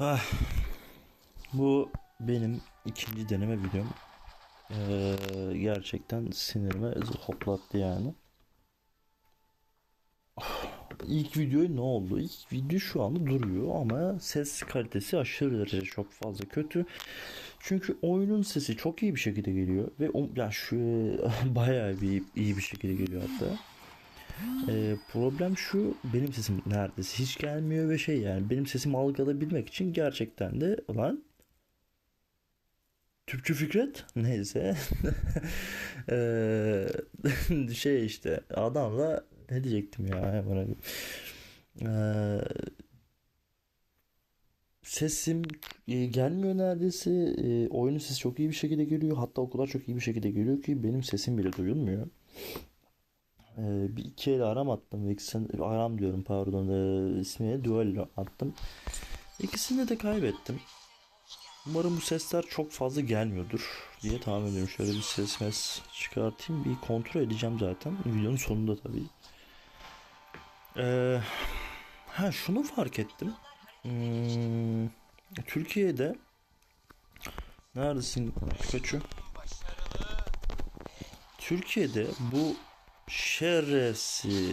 Ah, bu benim ikinci deneme videom. Ee, gerçekten sinirime hoplattı yani. Ah, İlk videoyu ne oldu? İlk video şu anda duruyor ama ses kalitesi aşırı derece çok fazla kötü. Çünkü oyunun sesi çok iyi bir şekilde geliyor ve o, ya şu bayağı bir iyi bir şekilde geliyor hatta. Ee, problem şu benim sesim neredeyse hiç gelmiyor ve şey yani benim sesimi algılayabilmek için gerçekten de lan Tüpçü Fikret? Neyse. Ee, şey işte adamla ne diyecektim ya hemen ee, sesim e, gelmiyor neredeyse. Ee, oyunun sesi çok iyi bir şekilde geliyor. Hatta o kadar çok iyi bir şekilde geliyor ki benim sesim bile duyulmuyor ee, bir iki el aram attım. İkisini, aram diyorum pardon. Ee, ismini duello attım. İkisini de kaybettim. Umarım bu sesler çok fazla gelmiyordur diye tahmin ediyorum. Şöyle bir ses mes çıkartayım. Bir kontrol edeceğim zaten. Videonun sonunda tabii. Ee, ha şunu fark ettim. Hmm, Türkiye'de neredesin Pikachu? Türkiye'de bu şerefsiz.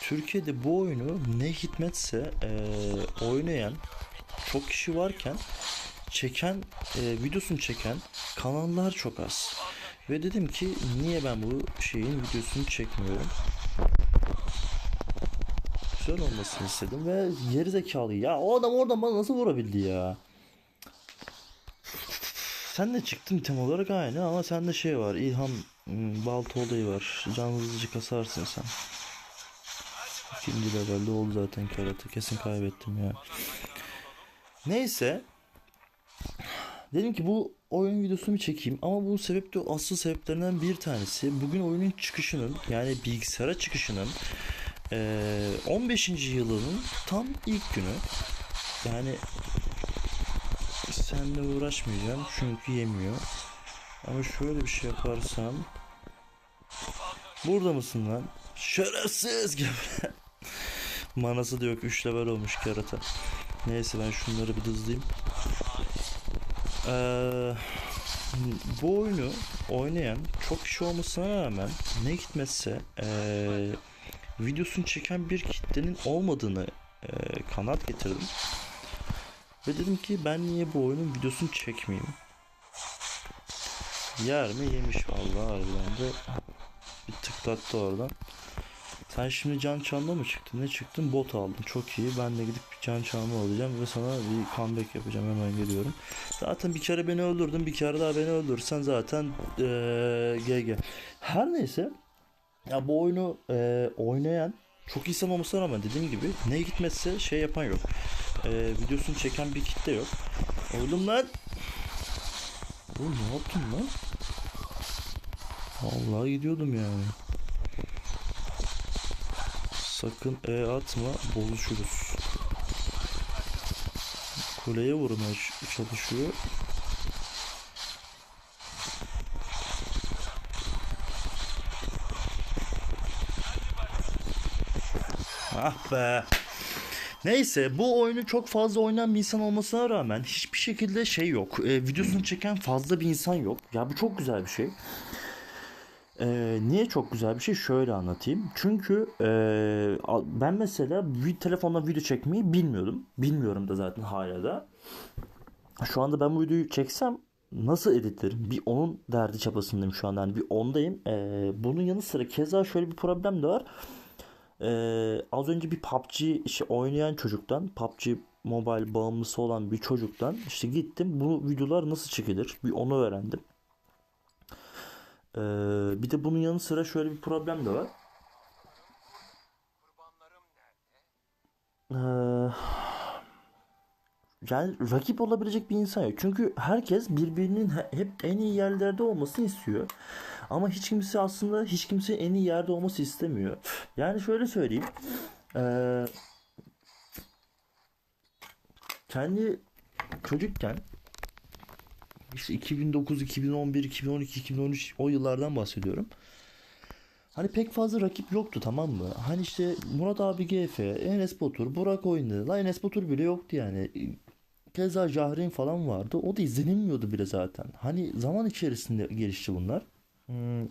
Türkiye'de bu oyunu ne hikmetse eee, oynayan çok kişi varken çeken eee, videosunu çeken kanallar çok az. Ve dedim ki niye ben bu şeyin videosunu çekmiyorum? Güzel olmasını istedim ve geri zekalı ya o adam oradan bana nasıl vurabildi ya? Sen de çıktın tam olarak aynı ama sende şey var. İlham balta olayı var. Can hızlıca kasarsın sen. İkinci levelde oldu zaten karate. Kesin kaybettim ya. Neyse. Dedim ki bu oyun videosunu çekeyim ama bu sebep de asıl sebeplerinden bir tanesi bugün oyunun çıkışının yani bilgisayara çıkışının eee, 15. yılının tam ilk günü. Yani Seninle uğraşmayacağım çünkü yemiyor. Ama şöyle bir şey yaparsam Burada mısın lan? Şerefsiz gibi. Manası da yok. 3 level olmuş kerata. Neyse ben şunları bir hızlayayım. Ee, bu oyunu oynayan çok kişi olmasına rağmen ne gitmezse ee, videosunu çeken bir kitlenin olmadığını ee, kanat getirdim. Ve dedim ki ben niye bu oyunun videosunu çekmeyeyim? Yer mi yemiş vallahi harbiden de bir tıklattı oradan. Sen şimdi can çalma mı çıktın? Ne çıktın? Bot aldın. Çok iyi. Ben de gidip bir can çalma alacağım ve sana bir comeback yapacağım. Hemen geliyorum. Zaten bir kere beni öldürdün. Bir kere daha beni öldürürsen zaten eee GG. Her neyse. Ya bu oyunu eee, oynayan çok insan olmasına rağmen dediğim gibi ne gitmezse şey yapan yok. Eee, videosunu çeken bir kitle yok. Oğlum lan. Oğlum ne yaptın lan? Vallahi gidiyordum yani. Sakın e atma bozuşuruz. Kuleye vurmaya çalışıyor. Ah be. Neyse bu oyunu çok fazla oynayan bir insan olmasına rağmen hiçbir şekilde şey yok. E, videosunu çeken fazla bir insan yok. Ya bu çok güzel bir şey. Ee, niye çok güzel bir şey? Şöyle anlatayım. Çünkü a- ben mesela bir telefondan video çekmeyi bilmiyordum. Bilmiyorum da zaten hala da. Şu anda ben bu videoyu çeksem nasıl editlerim? Bir onun derdi çabasındayım şu anda. Yani bir ondayım. Ee, bunun yanı sıra keza şöyle bir problem de var. Ee, az önce bir PUBG işte oynayan çocuktan, PUBG Mobile bağımlısı olan bir çocuktan işte gittim. Bu videolar nasıl çekilir? Bir onu öğrendim. Ee, bir de bunun yanı sıra şöyle bir problem de var. Ee, yani rakip olabilecek bir insan yok. Çünkü herkes birbirinin he- hep en iyi yerlerde olmasını istiyor. Ama hiç kimse aslında hiç kimse en iyi yerde olması istemiyor. Yani şöyle söyleyeyim. Ee, kendi çocukken işte 2009, 2011, 2012, 2013 o yıllardan bahsediyorum. Hani pek fazla rakip yoktu tamam mı? Hani işte Murat abi GF, Enes Batur, Burak oynadı. La Enes Batur bile yoktu yani. Keza Jahreyn falan vardı. O da izlenilmiyordu bile zaten. Hani zaman içerisinde gelişti bunlar. Hmm.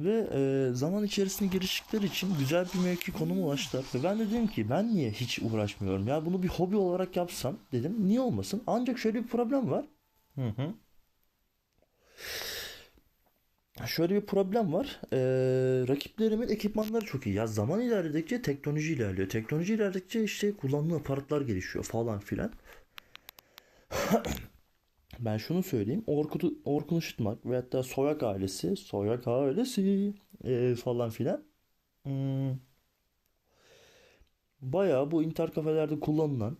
Ve e, zaman içerisinde geliştikleri için güzel bir mevki konuma ulaştılar. Ve ben de dedim ki ben niye hiç uğraşmıyorum? Ya bunu bir hobi olarak yapsam dedim. Niye olmasın? Ancak şöyle bir problem var. Hı hı. Şöyle bir problem var. Ee, rakiplerimin ekipmanları çok iyi. Ya zaman ilerledikçe teknoloji ilerliyor. Teknoloji ilerledikçe işte kullanılan aparatlar gelişiyor falan filan. Ben şunu söyleyeyim. Orkun, Orkun Işıtmak ve hatta Soyak ailesi, Soyak ailesi ee, falan filan. Hmm, bayağı bu internet kafelerde kullanılan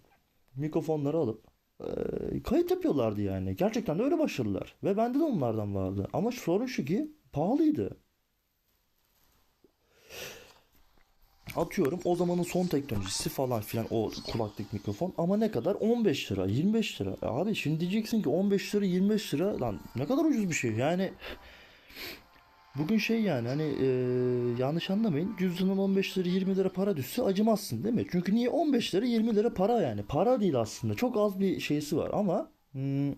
mikrofonları alıp ee, kayıt yapıyorlardı yani. Gerçekten de öyle başladılar. Ve bende de onlardan vardı. Ama sorun şu ki pahalıydı. Atıyorum o zamanın son teknolojisi falan filan o kulaklık mikrofon. Ama ne kadar? 15 lira 25 lira. E abi şimdi diyeceksin ki 15 lira 25 lira lan ne kadar ucuz bir şey. Yani bugün şey yani hani e, yanlış anlamayın. Cüzdanın 15 lira 20 lira para düşse acımazsın değil mi? Çünkü niye 15 lira 20 lira para yani? Para değil aslında. Çok az bir şeysi var ama hmm,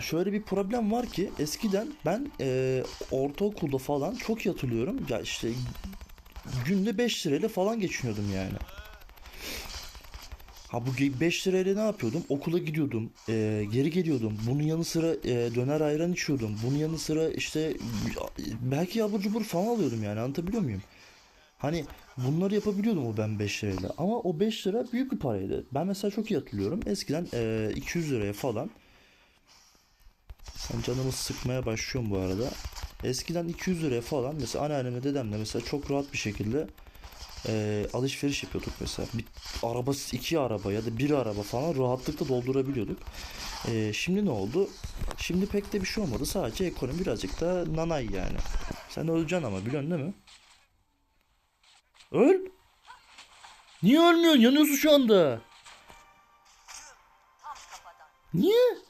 Şöyle bir problem var ki eskiden ben e, ortaokulda falan çok iyi hatırlıyorum. Ya işte günde 5 lirayla falan geçiniyordum yani. Ha bu 5 lirayla ne yapıyordum? Okula gidiyordum, e, geri geliyordum. Bunun yanı sıra e, döner ayran içiyordum. Bunun yanı sıra işte belki abur cubur falan alıyordum yani anlatabiliyor muyum? Hani bunları yapabiliyordum o ben 5 lirayla. Ama o 5 lira büyük bir paraydı. Ben mesela çok iyi hatırlıyorum. Eskiden e, 200 liraya falan ben canımı sıkmaya başlıyorum bu arada. Eskiden 200 liraya falan mesela anneannemle dedemle mesela çok rahat bir şekilde e, alışveriş yapıyorduk mesela. Bir araba, iki araba ya da bir araba falan rahatlıkla doldurabiliyorduk. E, şimdi ne oldu? Şimdi pek de bir şey olmadı. Sadece ekonomi birazcık da nanay yani. Sen öleceksin ama biliyorsun değil mi? Öl. Niye ölmüyorsun? Yanıyorsun şu anda. Niye?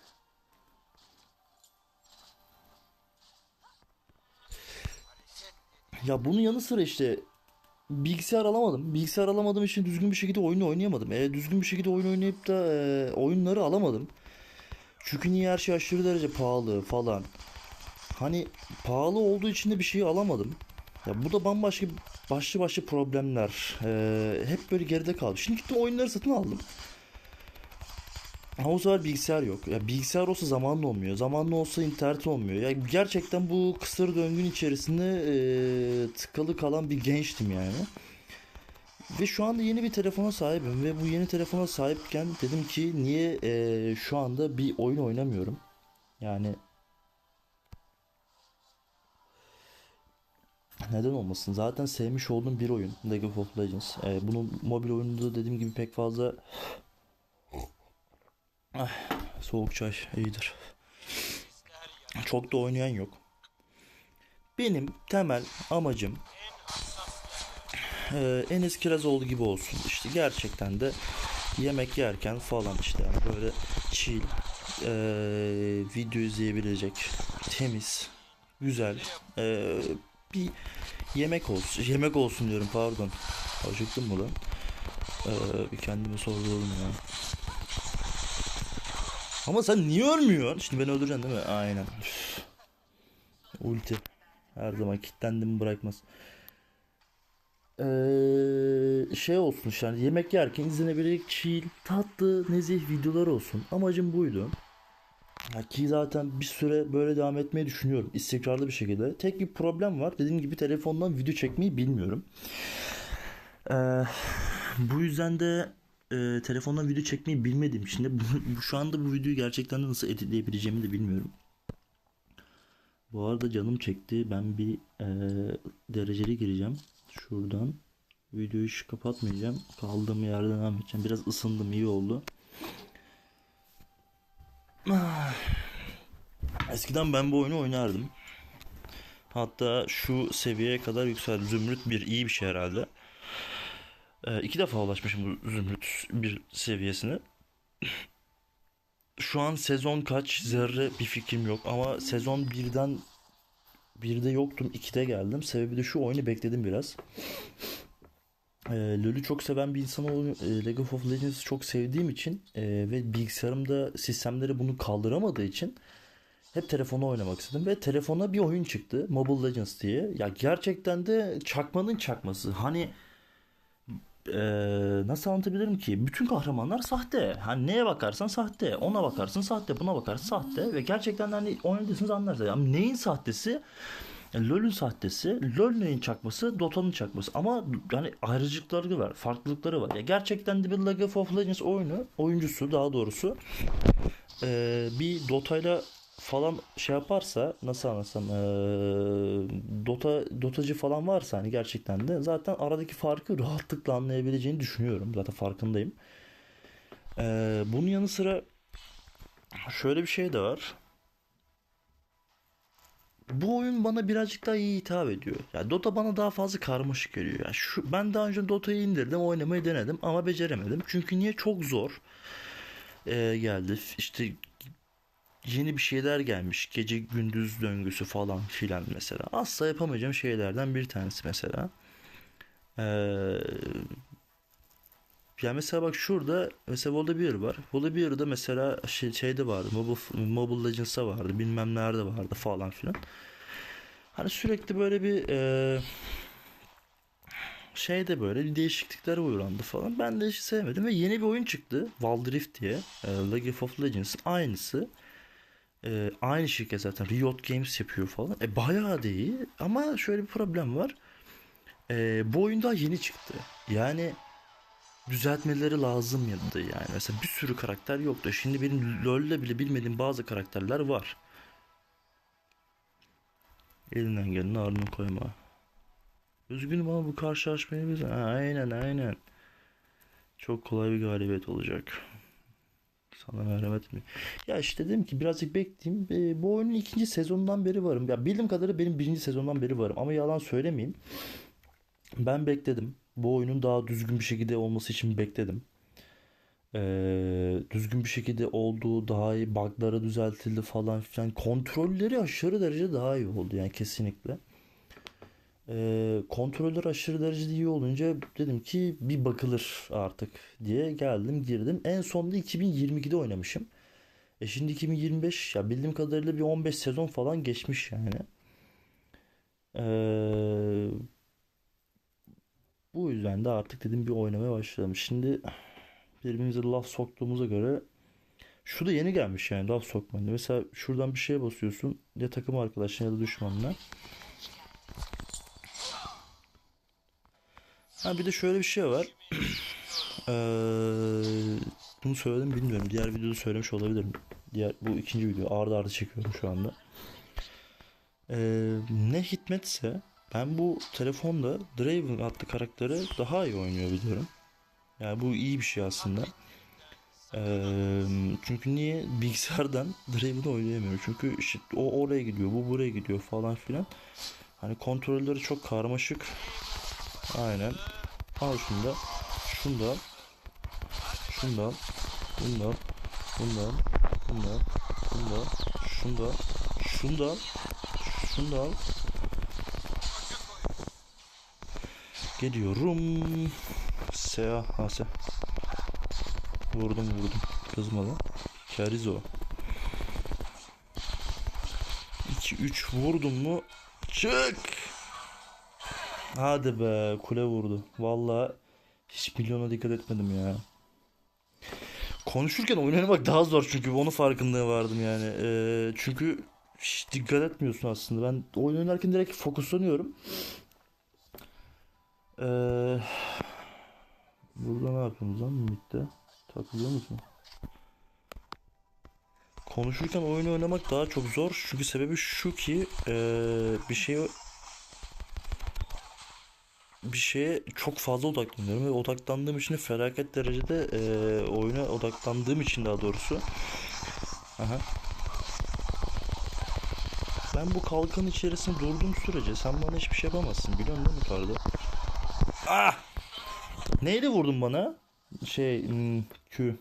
Ya bunun yanı sıra işte bilgisayar alamadım. Bilgisayar alamadığım için düzgün bir şekilde oyunu oynayamadım. E, düzgün bir şekilde oyun oynayıp da e, oyunları alamadım. Çünkü niye her şey aşırı derece pahalı falan. Hani pahalı olduğu için de bir şeyi alamadım. Ya bu da bambaşka başlı başlı problemler. E, hep böyle geride kaldı. Şimdi gittim oyunları satın aldım. Ama o sefer bilgisayar yok. Ya bilgisayar olsa zamanla olmuyor. Zamanla olsa internet olmuyor. Ya gerçekten bu kısır döngün içerisinde e, tıkalı kalan bir gençtim yani. Ve şu anda yeni bir telefona sahibim ve bu yeni telefona sahipken dedim ki niye e, şu anda bir oyun oynamıyorum? Yani neden olmasın? Zaten sevmiş olduğum bir oyun League of Legends. E, bunun mobil oyununda dediğim gibi pek fazla Ah, soğuk çay iyidir. Çok da oynayan yok. Benim temel amacım e, Enes Kirazoğlu gibi olsun. İşte gerçekten de yemek yerken falan işte böyle chill e, video izleyebilecek temiz güzel e, bir yemek olsun. Yemek olsun diyorum pardon. Acıktım mı lan? E, bir kendimi sorguladım ya. Ama sen niye ölmüyorsun? Şimdi beni öldüreceksin değil mi? Aynen. Üf. Ulti. Her zaman kilitlendim bırakmaz. Ee, şey olsun işte hani yemek yerken izlenebilecek chill, tatlı, nezih videolar olsun. Amacım buydu. Ya ki zaten bir süre böyle devam etmeyi düşünüyorum. istikrarlı bir şekilde. Tek bir problem var. Dediğim gibi telefondan video çekmeyi bilmiyorum. Ee, bu yüzden de e, telefondan video çekmeyi bilmediğim için de bu, şu anda bu videoyu gerçekten nasıl editleyebileceğimi de bilmiyorum. Bu arada canım çekti. Ben bir e, dereceli gireceğim. Şuradan. Videoyu hiç kapatmayacağım. Kaldığım yerden devam edeceğim. Biraz ısındım iyi oldu. Ah. Eskiden ben bu oyunu oynardım. Hatta şu seviyeye kadar yükseldi. Zümrüt bir iyi bir şey herhalde. Ee, iki defa ulaşmışım bu Zümrüt bir seviyesine. Şu an sezon kaç zerre bir fikrim yok ama sezon birden birde yoktum 2'de geldim. Sebebi de şu oyunu bekledim biraz. Ee, LoL'ü çok seven bir insan olduğum e, League of Legends'ı çok sevdiğim için e, ve bilgisayarımda sistemleri bunu kaldıramadığı için hep telefona oynamak istedim ve telefona bir oyun çıktı Mobile Legends diye. Ya gerçekten de çakmanın çakması. Hani e, nasıl anlatabilirim ki? Bütün kahramanlar sahte. Hani neye bakarsan sahte. Ona bakarsın sahte. Buna bakarsın sahte. Ve gerçekten hani oynadıysanız anlarsınız. Ama neyin sahtesi? Yani LoL'ün sahtesi, LoL neyin çakması, Dota'nın çakması. Ama yani ayrıcalıkları var, farklılıkları var. Ya gerçekten de bir League of Legends oyunu, oyuncusu daha doğrusu e, bir Dota'yla falan şey yaparsa nasıl anlatsam e, Dota Dotacı falan varsa hani gerçekten de zaten aradaki farkı rahatlıkla anlayabileceğini düşünüyorum. Zaten farkındayım. E, bunun yanı sıra şöyle bir şey de var. Bu oyun bana birazcık daha iyi hitap ediyor. Ya Dota bana daha fazla karmaşık geliyor. Ya şu ben daha önce Dota'yı indirdim, oynamayı denedim ama beceremedim. Çünkü niye çok zor e, geldi. İşte yeni bir şeyler gelmiş. Gece gündüz döngüsü falan filan mesela. Asla yapamayacağım şeylerden bir tanesi mesela. Ee, ya mesela bak şurada mesela Volibear var. Volibear'da mesela şey, şeyde vardı. Mobile, Mobile Legends'da vardı. Bilmem nerede vardı falan filan. Hani sürekli böyle bir e, şeyde böyle bir değişiklikler uğrandı falan. Ben de hiç sevmedim ve yeni bir oyun çıktı. Wild Rift diye. E, League of Legends'ın aynısı. E, aynı şirket zaten Riot Games yapıyor falan. E bayağı da iyi ama şöyle bir problem var. E, bu oyun daha yeni çıktı. Yani düzeltmeleri lazım yanında yani. Mesela bir sürü karakter yoktu. Şimdi benim LoL'de bile bilmediğim bazı karakterler var. Elinden geleni ardına koyma. Üzgünüm ama bu karşılaşmayı biz... Aynen aynen. Çok kolay bir galibiyet olacak. Sana merhamet mi? Ya işte dedim ki birazcık bekleyeyim. E, bu oyunun ikinci sezonundan beri varım. Ya bildiğim kadarıyla benim birinci sezondan beri varım. Ama yalan söylemeyeyim. Ben bekledim. Bu oyunun daha düzgün bir şekilde olması için bekledim. Ee, düzgün bir şekilde olduğu daha iyi bug'ları düzeltildi falan filan. Kontrolleri aşırı derece daha iyi oldu yani kesinlikle. Ee, kontrolleri aşırı derecede iyi olunca dedim ki bir bakılır artık diye geldim girdim. En sonunda 2022'de oynamışım. E şimdi 2025 ya bildiğim kadarıyla bir 15 sezon falan geçmiş yani. Ee, bu yüzden de artık dedim bir oynamaya başladım. Şimdi birbirimize laf soktuğumuza göre şu da yeni gelmiş yani laf sokma. Mesela şuradan bir şeye basıyorsun ya takım arkadaşına ya da düşmanına. Ha bir de şöyle bir şey var. Eee, bunu söyledim bilmiyorum. Diğer videoda söylemiş olabilirim. Diğer bu ikinci video ardı ardı çekiyorum şu anda. Eee, ne hikmetse ben bu telefonda Draven adlı karakteri daha iyi oynuyor biliyorum. Yani bu iyi bir şey aslında. Eee, çünkü niye bilgisayardan Draven'ı oynayamıyorum. Çünkü işte o oraya gidiyor, bu buraya gidiyor falan filan. Hani kontrolleri çok karmaşık. Aynen. Al şunu da. Şunu da. Şunu da. Bunu da. Bunu da. Bunu. Geliyorum. Seha. Ha se. Vurdum vurdum. Kızma lan. Kerizo. 2 3 vurdum mu? Çık. Hadi be kule vurdu. Vallahi hiç milyona dikkat etmedim ya. Konuşurken oyun oynamak daha zor çünkü onun farkında vardım yani. Ee, çünkü hiç dikkat etmiyorsun aslında. Ben oyun oynarken direkt fokuslanıyorum. Ee, burada ne yapıyorsunuz lan midde? Takılıyor musun? Konuşurken oyun oynamak daha çok zor. Çünkü sebebi şu ki ee, bir şey bir şeye çok fazla odaklanıyorum ve odaklandığım için de felaket derecede e, oyuna odaklandığım için daha doğrusu. Aha. Ben bu kalkan içerisinde durduğum sürece sen bana hiçbir şey yapamazsın biliyorsun değil mi Kardo? Ah! Neyle vurdun bana? Şey, hmm, Q.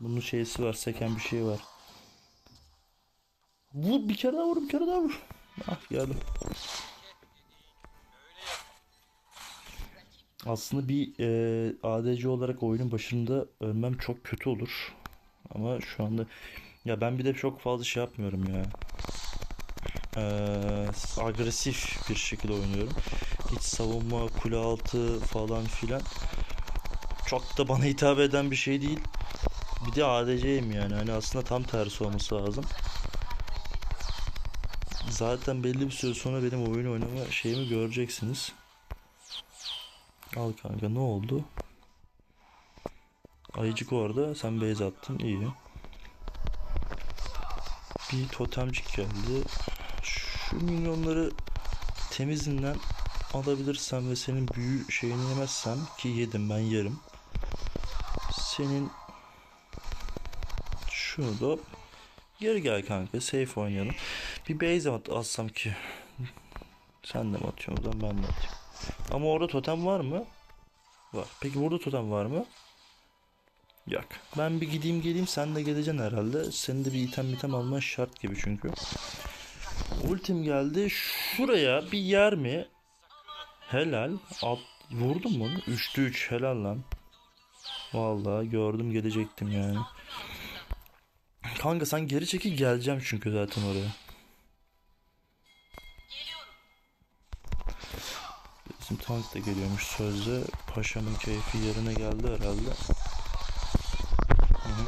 Bunun şeysi var. Seken bir şey var. Bu bir kere daha vur bir kere daha vur. Ah geldim. Aslında bir e, ADC olarak oyunun başında ölmem çok kötü olur. Ama şu anda ya ben bir de çok fazla şey yapmıyorum ya. Eee, agresif bir şekilde oynuyorum. Hiç savunma, kule altı falan filan çok da bana hitap eden bir şey değil. Bir de ADC'yim yani. Hani aslında tam tersi olması lazım. Zaten belli bir süre sonra benim oyun oynama şeyimi göreceksiniz. Al kanka ne oldu? Ayıcık orada. Sen base attın. iyi. Bir totemcik geldi. Şu minyonları temizinden alabilirsem ve senin büyü şeyini yemezsem ki yedim ben yerim. Senin şurada geri gel kanka safe oynayalım. Bir base at atsam ki sen de mi atıyorsun ben de atayım. Ama orada totem var mı? Var. Peki burada totem var mı? Yok. Ben bir gideyim geleyim sen de geleceksin herhalde. Senin de bir item item alman şart gibi çünkü. Ultim geldi. Şuraya bir yer mi? Helal. At, vurdum mu? 3'te 3 helal lan. Vallahi gördüm gelecektim yani. Kanka sen geri çekil geleceğim çünkü zaten oraya. Bizim tank da geliyormuş sözde. Paşamın keyfi yerine geldi herhalde. Hı.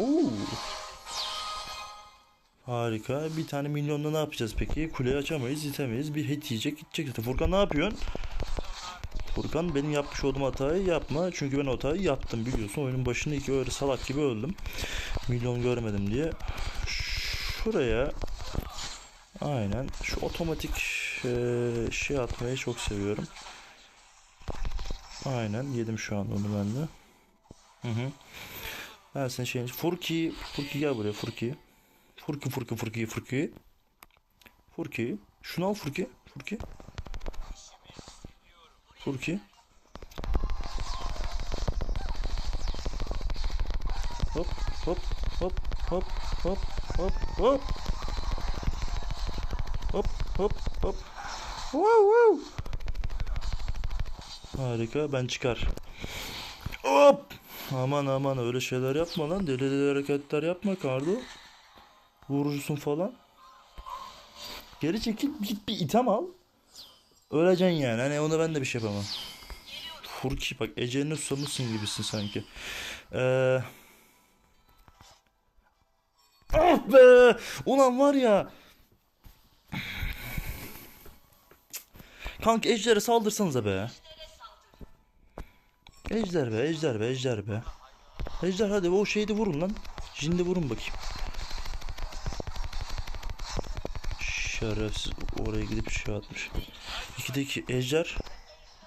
Oo. Harika. Bir tane milyonla ne yapacağız peki? Kuleyi açamayız, itemeyiz. Bir hit yiyecek, gidecek zaten. Furkan ne yapıyorsun? Furkan benim yapmış olduğum hatayı yapma. Çünkü ben o hatayı yaptım biliyorsun. Oyunun başında iki öyle salak gibi öldüm. Milyon görmedim diye. Şuraya aynen şu otomatik eee, şey atmayı çok seviyorum. Aynen yedim şu an onu ben de. Hı hı. Ben senin şeyin Furki Furki gel buraya Furki. Furki Furki Furki Furki. Furki. Şunu al Furki. Furki. Furki. Hop hop hop hop hop hop hop. Hop hop hop. Wow wow. Harika ben çıkar. Hop. Aman aman öyle şeyler yapma lan. Deli deli hareketler yapma Kardo. Vurucusun falan. Geri çekil git bir item al. Öleceksin yani. Hani ona ben de bir şey yapamam. Furki bak eceline susamışsın gibisin sanki. Eee... Ah be! Ulan var ya. Kanka ejdere saldırsanıza be. Ejder be, ejder be, ejder be. Ejder hadi o şeyi de vurun lan. Şimdi vurun bakayım. Şerefsiz oraya gidip şey atmış. 2'de 2 ejder.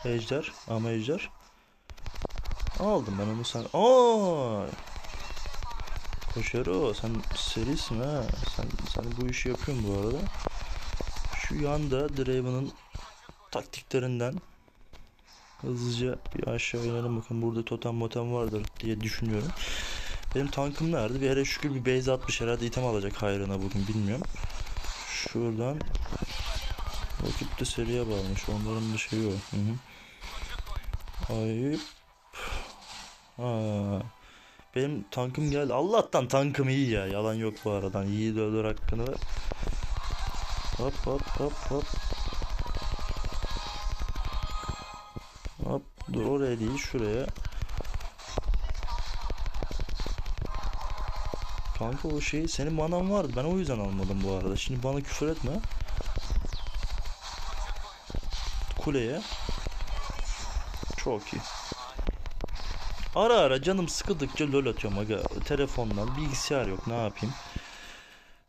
Ejder ama ejder. Aldım ben onu sen. Aa! Koşero sen serisin ha. Sen sen bu işi yapıyorsun bu arada. Şu yanda Draven'ın taktiklerinden hızlıca bir aşağı inelim bakın burada totem motem vardır diye düşünüyorum. Benim tankım nerede? Bir ara şükür bir base atmış herhalde item alacak hayrına bugün bilmiyorum. Şuradan Rakip de seriye bağlamış. Onların da şeyi var. Hı hı. Ayıp. Ha. Benim tankım geldi. Allah'tan tankım iyi ya. Yalan yok bu aradan. İyi de ölür hakkını hop hop hop. Hop. Değil şuraya. Kanka o şey senin manan vardı. Ben o yüzden almadım bu arada. Şimdi bana küfür etme. Kuleye. Çok iyi. Ara ara canım sıkıldıkça lol atıyorum aga. Telefondan bilgisayar yok ne yapayım.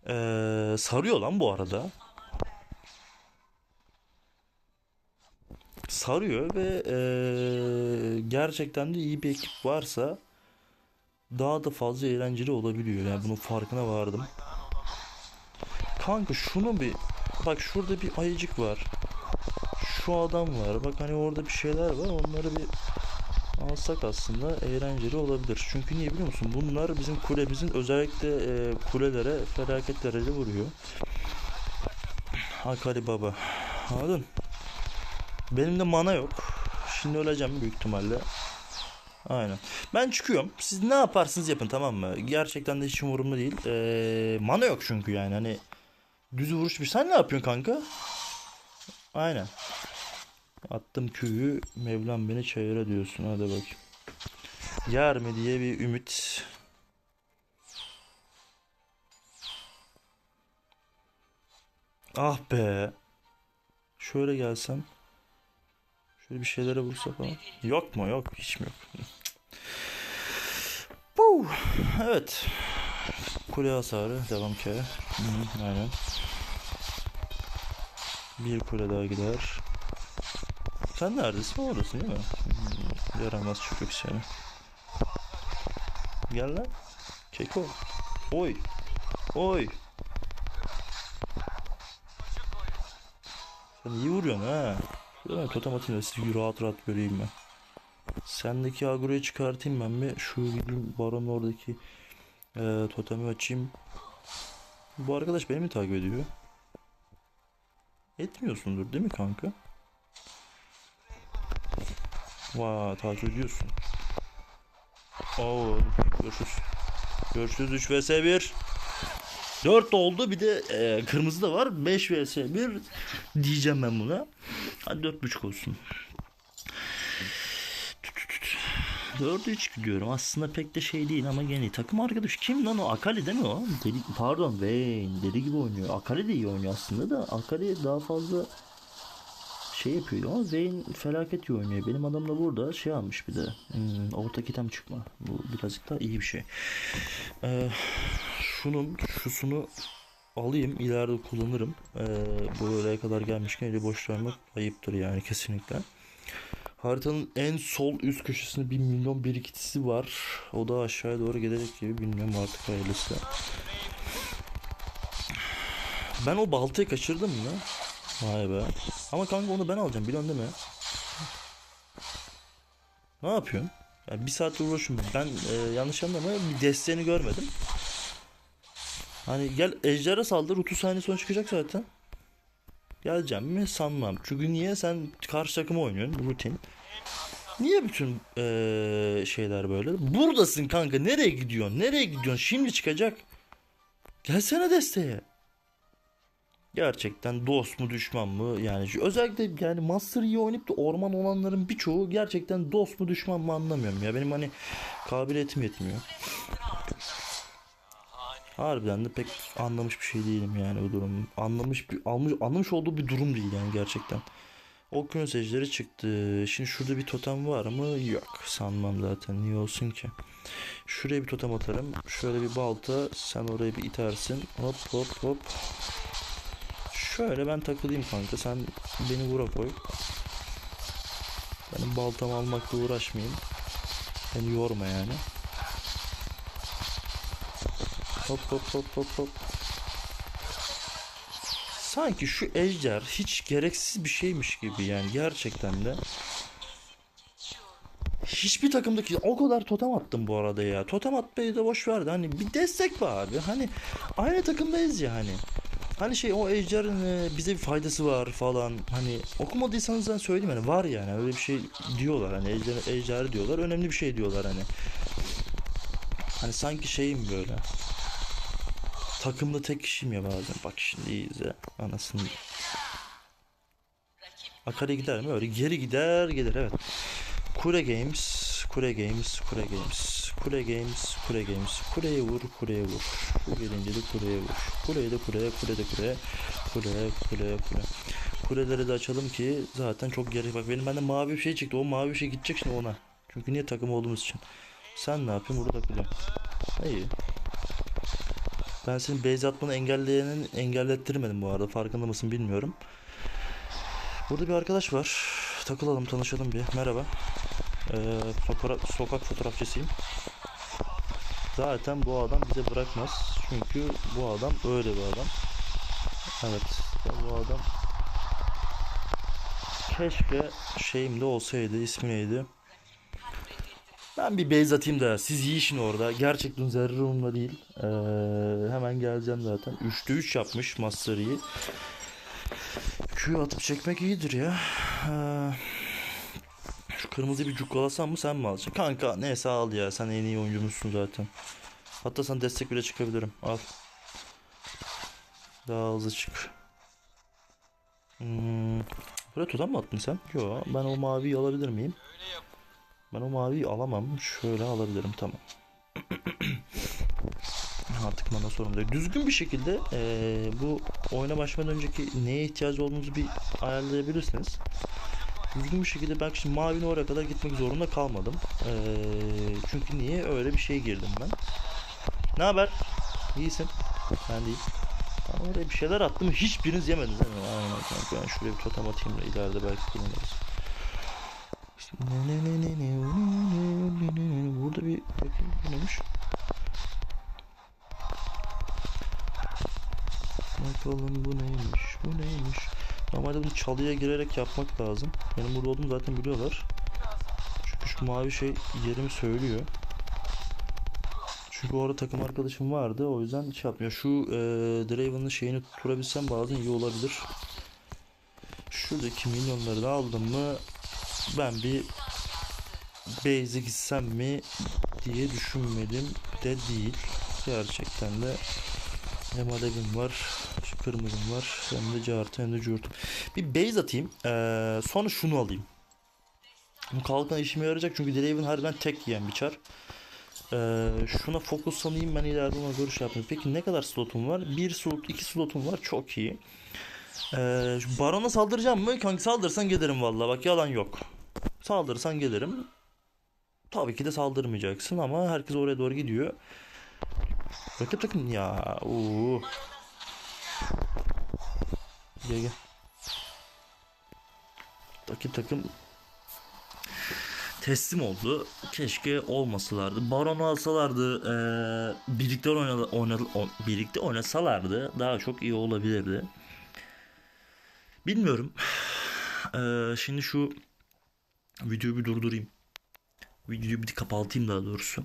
Ee, sarıyor lan bu arada. Sarıyor ve ee, gerçekten de iyi bir ekip varsa daha da fazla eğlenceli olabiliyor. Yani bunun farkına vardım. Kanka şunu bir bak şurada bir ayıcık var. şu adam var. Bak hani orada bir şeyler var. Onları bir alsak aslında eğlenceli olabilir. Çünkü niye biliyor musun? Bunlar bizim kulemizin özellikle e, kulelere felaket derecede vuruyor. Hakari Baba. Anladın? Benim de mana yok. Şimdi öleceğim büyük ihtimalle. Aynen. Ben çıkıyorum. Siz ne yaparsınız yapın tamam mı? Gerçekten de hiç umurumda değil. Ee, mana yok çünkü yani hani düz vuruş bir. Sen ne yapıyorsun kanka? Aynen. Attım köyü Mevlam beni çayıra diyorsun. Hadi bakayım. Yer mi diye bir ümit. Ah be. Şöyle gelsem. Şöyle bir şeylere vursa falan. Yok mu? Yok. Hiç mi yok? Puh. Evet. Kule hasarı. Devam ki. Hı, aynen. Bir kule daha gider. Sen neredesin? Oradasın değil mi? Hmm, yaramaz çocuk seni. Gel lan. Keko. Oy. Oy. Sen iyi vuruyorsun ha. Değil mi? Totem atayım da sizi rahat rahat göreyim ben. Sendeki agroyu çıkartayım ben bir. Şu gideyim baronun oradaki e, totemi açayım. Bu arkadaş beni mi takip ediyor? Etmiyorsundur değil mi kanka? Vay takip ediyorsun. Oo, görüşürüz. Görüşürüz 3 vs 1. 4 oldu bir de e, kırmızı da var. 5 vs 1 diyeceğim ben buna. Hadi 4.5 olsun. 4'e 3 gidiyorum. Aslında pek de şey değil ama gene takım arkadaş kim lan o? Akali değil mi o? Deli, pardon Vayne deli gibi oynuyor. Akali de iyi oynuyor aslında da Akali daha fazla şey yapıyor ama Vayne felaket iyi oynuyor. Benim adam da burada şey almış bir de. Hmm, orta kitem çıkma. Bu birazcık daha iyi bir şey. Ee, şunun şusunu alayım ileride kullanırım. Ee, buraya kadar gelmişken öyle boş vermek ayıptır yani kesinlikle. Haritanın en sol üst köşesinde bir milyon birikintisi var. O da aşağıya doğru gelecek gibi bilmiyorum artık hayırlısı. Ben o baltayı kaçırdım mı? Vay be. Ama kanka onu ben alacağım biliyorsun değil mi? Ne yapıyorsun? Ya bir saat uğraşıyorum. Ben e, yanlış anlama bir desteğini görmedim. Hani gel ejderha saldır 30 saniye sonra çıkacak zaten. Geleceğim mi sanmam. Çünkü niye sen karşı takıma oynuyorsun rutin. Niye bütün eee, şeyler böyle? Buradasın kanka nereye gidiyorsun? Nereye gidiyorsun? Şimdi çıkacak. Gelsene desteğe. Gerçekten dost mu düşman mı? Yani şu- özellikle yani Master iyi oynayıp da orman olanların birçoğu gerçekten dost mu düşman mı anlamıyorum ya. Benim hani kabiliyetim yetmiyor. Harbiden de pek anlamış bir şey değilim yani bu durum. Anlamış bir anlamış, anlamış olduğu bir durum değil yani gerçekten. Okyanus ejderi çıktı. Şimdi şurada bir totem var mı? Yok. Sanmam zaten. Niye olsun ki? Şuraya bir totem atarım. Şöyle bir balta. Sen oraya bir itersin. Hop hop hop. Şöyle ben takılayım kanka. Sen beni vura koy. Benim baltamı almakla uğraşmayayım. Beni yorma yani. Hop hop hop hop hop. Sanki şu ejder hiç gereksiz bir şeymiş gibi yani gerçekten de. Hiçbir takımdaki o kadar totem attım bu arada ya. Totem atmayı da boş verdi. Hani bir destek var abi. Hani aynı takımdayız ya hani. Hani şey o ejderin e, bize bir faydası var falan. Hani okumadıysanız ben söyleyeyim hani var yani öyle bir şey diyorlar. Hani ejder, ejder diyorlar. Önemli bir şey diyorlar hani. Hani sanki şeyim böyle. Takımda tek kişiyim ya bazen. Bak şimdi izle. Anasını. Akari gider mi? Öyle geri gider gelir evet. Kure Games, Kure Games, Kure Games, Kure Games, Kure Games. Kureye vur, kureye vur. Bu gelince de kureye vur. Kureye de kureye, kure de kure. Kure, kure, kure. Kureleri de açalım ki zaten çok geri. Bak benim bende mavi bir şey çıktı. O mavi bir şey gidecek şimdi ona. Çünkü niye takım olduğumuz için. Sen ne yapıyorsun? Burada takılıyorum. İyi. Ben senin base atmanı engelleyenin engellettirmedim bu arada. Farkında mısın bilmiyorum. Burada bir arkadaş var. Takılalım, tanışalım bir. Merhaba. Ee, sokak, sokak fotoğrafçısıyım. Zaten bu adam bize bırakmaz. Çünkü bu adam öyle bir adam. Evet. Bu adam keşke şeyim de olsaydı. ismi neydi? Ben bir base atayım da siz iyi işin orada. Gerçekten zerre umurumda değil. Ee, hemen geleceğim zaten. 3'te 3 yapmış Master Yi. Q atıp çekmek iyidir ya. Ee, şu kırmızı bir cukkalasam mı sen mi alacaksın? Kanka neyse al ya. Sen en iyi oyuncumuzsun zaten. Hatta sana destek bile çıkabilirim. Al. Daha hızlı çık. Hmm. Buraya tutan mı attın sen? Yo ben o maviyi alabilir miyim? Ben o maviyi alamam. Şöyle alabilirim tamam. Artık bana sorun değil. Düzgün bir şekilde eee, bu oyuna başlamadan önceki neye ihtiyacı olduğunuzu bir ayarlayabilirsiniz. Düzgün bir şekilde ben şimdi mavinin oraya kadar gitmek zorunda kalmadım. Eee, çünkü niye öyle bir şey girdim ben. Ne haber? İyisin. Ben değil. Ben oraya bir şeyler attım. Hiçbiriniz yemediniz? Aynen. Ben şuraya bir totem atayım da ileride belki kullanırız. Bakalım bu neymiş? Bu neymiş? Normalde bunu çalıya girerek yapmak lazım. Benim burada olduğumu zaten biliyorlar. Çünkü şu mavi şey yerimi söylüyor. Çünkü orada takım arkadaşım vardı. O yüzden şey yapmıyor. Şu e, Draven'ın şeyini tutturabilsem bazen iyi olabilir. Şuradaki milyonları da aldım mı ben bir base'e gitsem mi diye düşünmedim de değil. Gerçekten de hem alevim var, kırmızım var, hem de cartı hem de curtum. Bir base atayım, eee, sonra şunu alayım. Bu kalkan işime yarayacak çünkü Draven harbiden tek yiyen bir çar. Eee, şuna fokuslanayım ben ileride ona görüş yapmayayım. Peki ne kadar slotum var? Bir slot, iki slotum var. Çok iyi. Eee şu barona saldıracağım mı? Kanka saldırırsan gelirim vallahi. Bak yalan yok. Saldırırsan gelirim. Tabii ki de saldırmayacaksın ama herkes oraya doğru gidiyor. Rakip takım ya. Oo. Gel gel. Rakip takım teslim oldu. Keşke olmasalardı. Baron'u alsalardı, eee, birlikte oynadı, oynadı, o- birlikte oynasalardı daha çok iyi olabilirdi. Bilmiyorum. Eee, şimdi şu videoyu bir durdurayım. Videoyu bir kapatayım daha doğrusu.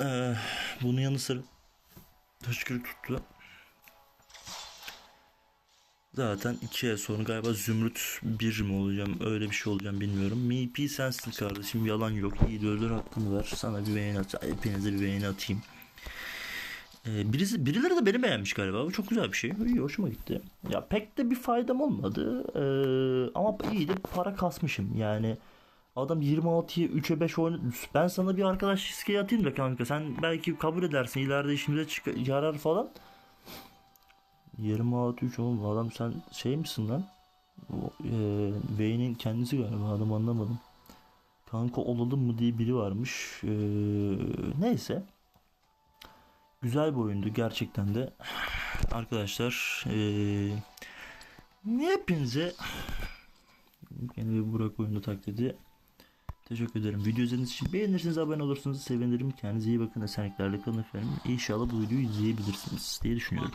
Eee, bunun yanı sıra hıçkırık tuttu. Zaten iki ay sonra galiba Zümrüt 1 mi olacağım öyle bir şey olacağım bilmiyorum. MP sensin kardeşim yalan yok. İyi de öldür hakkını ver. Sana bir beğeni at. Hepinize bir beğeni atayım. Ee, birisi, birileri de beni beğenmiş galiba. Bu çok güzel bir şey. İyi hoşuma gitti. Ya pek de bir faydam olmadı. Ee, ama iyi de para kasmışım. Yani adam 26'ya 3'e 5 oynadı. Ben sana bir arkadaş iskeye atayım da kanka. Sen belki kabul edersin. İleride işimize çık- yarar falan. 26 3 oğlum adam sen şey misin lan? O, E, Vayne'in kendisi galiba adam anlamadım. Kanka olalım mı diye biri varmış. Ee, neyse. Güzel bir oyundu gerçekten de. Arkadaşlar ee, hepinize yine bir Burak oyunu taklidi. Teşekkür ederim. Video izlediğiniz için beğenirseniz abone olursanız sevinirim. Kendinize iyi bakın. Esenliklerle kalın efendim. İnşallah bu videoyu izleyebilirsiniz diye düşünüyorum.